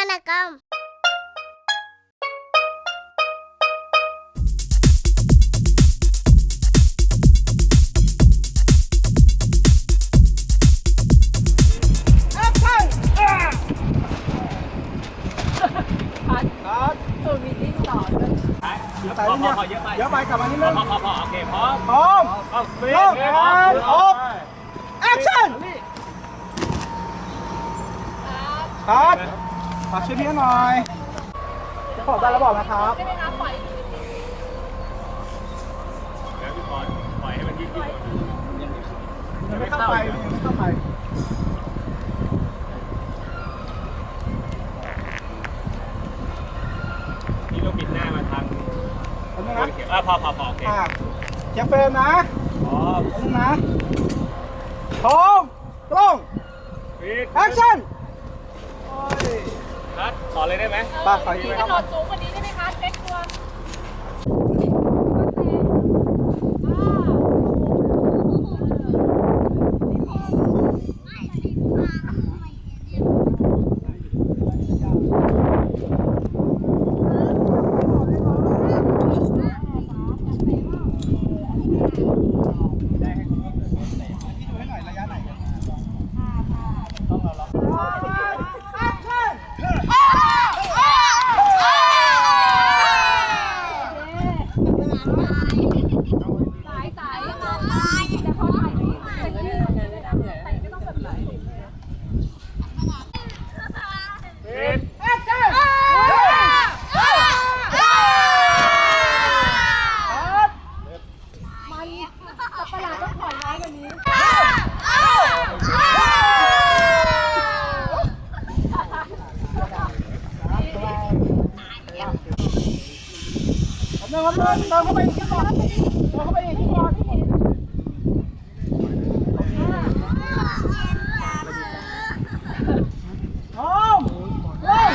วรรณกรรม ใส่นิดเดียวเยอะไปกลับมานิดนึง พอพอโอเคพร้อมพร้อมเอาสปีดลงพร้อมออกแอคชั่นครับ ฝากช่วยพี่หน่อยจะขอได้แล้วบอกนะครับได้ไหมคะปล่อยแล้วพี่บอลปล่อยให้มันยืดยืดยังไม่เข้าไปยังไม่เข้าไปนี่เราปิดหน้ามาทางทำไมโอนะอะพอพอพอโอเคอะเช็คเฟรมนะพร้อมตรงนะพร้อมตรงแอคชั่น คัดต่อเลยได้ไหมไปขออีกทีกคระโดรับดสูงกว่านี้ได้ไหมคะเช็คตัวสายสายแต่พอถ่ายนี้ถ่ายไม่ต้องแบบไหน สปีด มันสับประหลาดต้องถอยน้อยกว่านี้ เติมเข้าไปเติมเข้าไปอีกนิดก่อนเติมเข้าไปอีกนิดก่อนพร้อมเริ่ม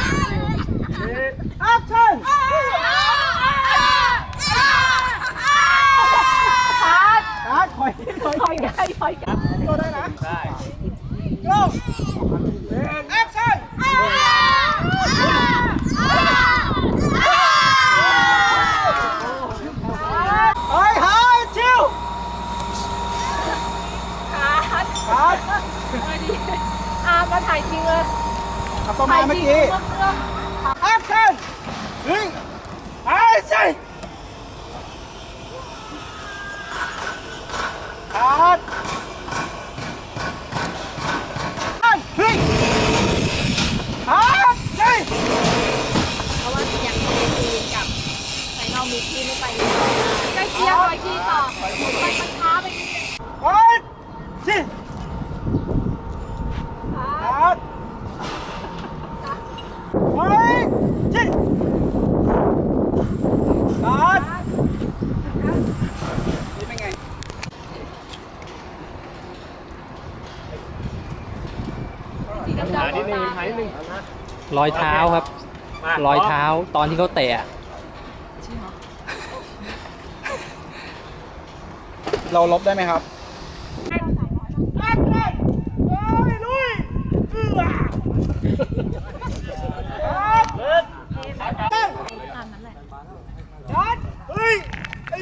แอคชั่นการถอยถอยถอยได้ถอยกันก็ได้นะได้ลงแอคชั่นเฮ้ยหายชิว ขาหัด ครับ มาดี อามาถ่ายจริงเลยกลับประมาณเมื่อกี้เมื่อกี้แอคชั่นหนึ่งแอคชั่นคัดอันหนึ่งแอคชั่นเพราะว่าอย่างเอทีกับไฟนอลมิกที่ไม่ไปใกล้เคียงไปทีต่อไปมันช้าไปนิดนึงคัดสิคัดเฮ้ยสิคัดนี่เป็นไง สีดำ หาๆนิดนึงตาหานิดนึงรอยเท้าครับ มารอยเท้าตอนที่เขาเตะอะเราลบได้ไหมครับแอคชั่นเฮ้ยลุยเอื้อคัด เลิศ ตามนั้นแหละ คัดเฮ้ยไอ้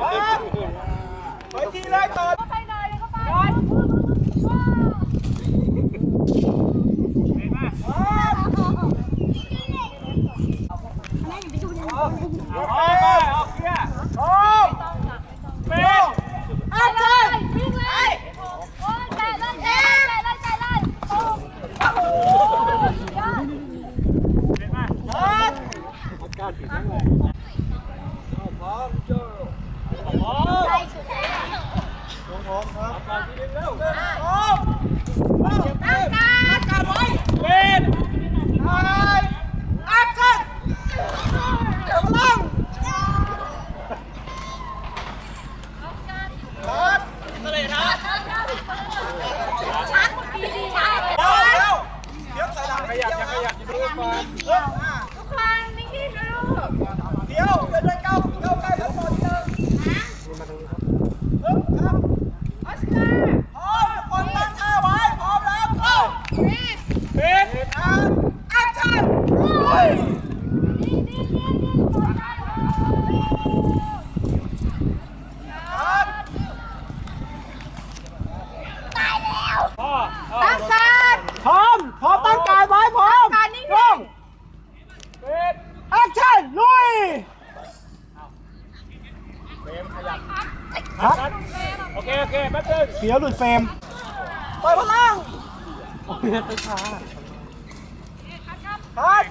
คัดไปทีแรกก่อน ไปหน่อยก็ไป เอาไปเอาเคลียร์ พร้อม เป็น อาจารย์วิ่งเลยโอ้ยแต่ละแต่ละแต่ละโอ้โหยอด เป็นมา คัด พร้อม พร้อมครับ ก่อนทีนึงเร็ว พร้อมไป ตั้งการ พร้อม พร้อมตั้งการไว้พร้อม การนิ่ง ลงแอคชั่น ลุย เฟรมขยับ ครับโอเค โอเคแป๊บนึงเสียวหลุดเฟรมปล่อยพลังโอ้ยไปช้าครับ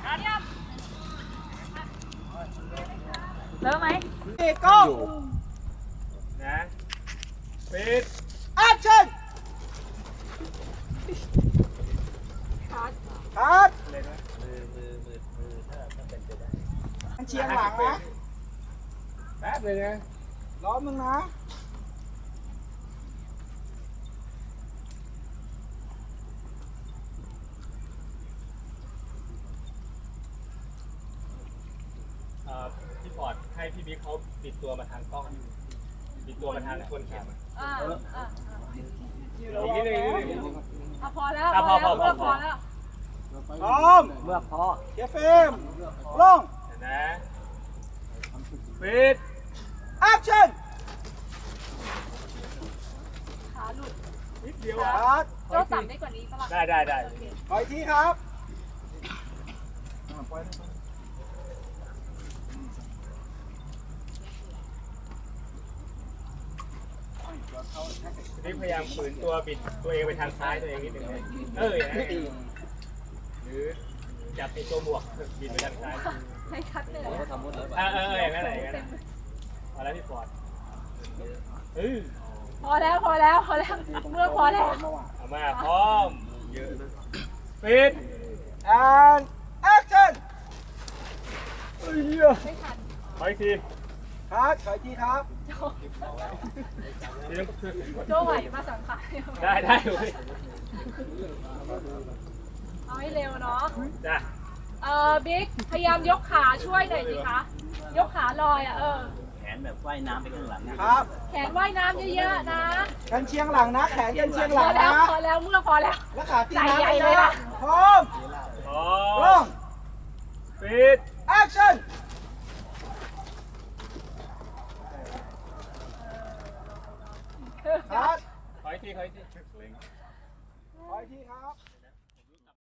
เริ่มไหมเอกกล้องนะปิดแอคชั่นคัดครับเลยนะมือมือมือมือถ้าถ้าเป็นไปได้เชียงหลังนะ แป๊บเลยนะล้อมมึงนะ เอ่อพี่ปอด ให้พี่บิ๊กเขาปิดตัวมาทางกล้องปิดตัวมาทางคนแขนอ่าอ่าอีกนิดนึงอีกนิดนึงอะพอแล้วอะพอแล้วพอพอเอพพอแล้วพร้อมเมื่อพอเกียร์เฟรมลงเห็นนะปิดแอคชั่นขาหลุดนิดเดียวครับโจ้ต่ำได้กว่านี้ปะล่ะได้ได้ได้โอเคขออีกทีค นี่พยายามฝืนตัวบิดตัวเองไปทางซ้ายตัวเองนิดนึงนะเอออย่างนั้นหรือจับในตัวหมวกบิดไปทางซ้ายให้คัดเหนื่อยเออเออเอออย่างนั้นแหละอย่างนั้นแหละพอแล้วพี่ปอดเออพอแล้วพอแล้วพอแล้วเมื่อพอแล้วเอามาพร้อมเยอะนะปิด and action เฮ้ยไม่ทันขออีกที ครับขออีกทีครับ โจ้ทีนึงโจ้ไหวมาสังขารได้ได้เว้ยเอาให้เร็วเนาะ จ้ะเออบิ๊กพยายามยกขาช่วยหน่อยสิคะ ยกขาลอยอะเออ แขนแบบว่ายน้ำไปข้างหลังครับ แขนว่ายน้ำเยอะๆนะกันเชียงหลังนะ แขนกันเชียงหพลัองแล้วนะพอแล้วเมื่อพอแล้ว แล้วขาตีน้ำใจใหญ่ไปเลยนะนะพร้อม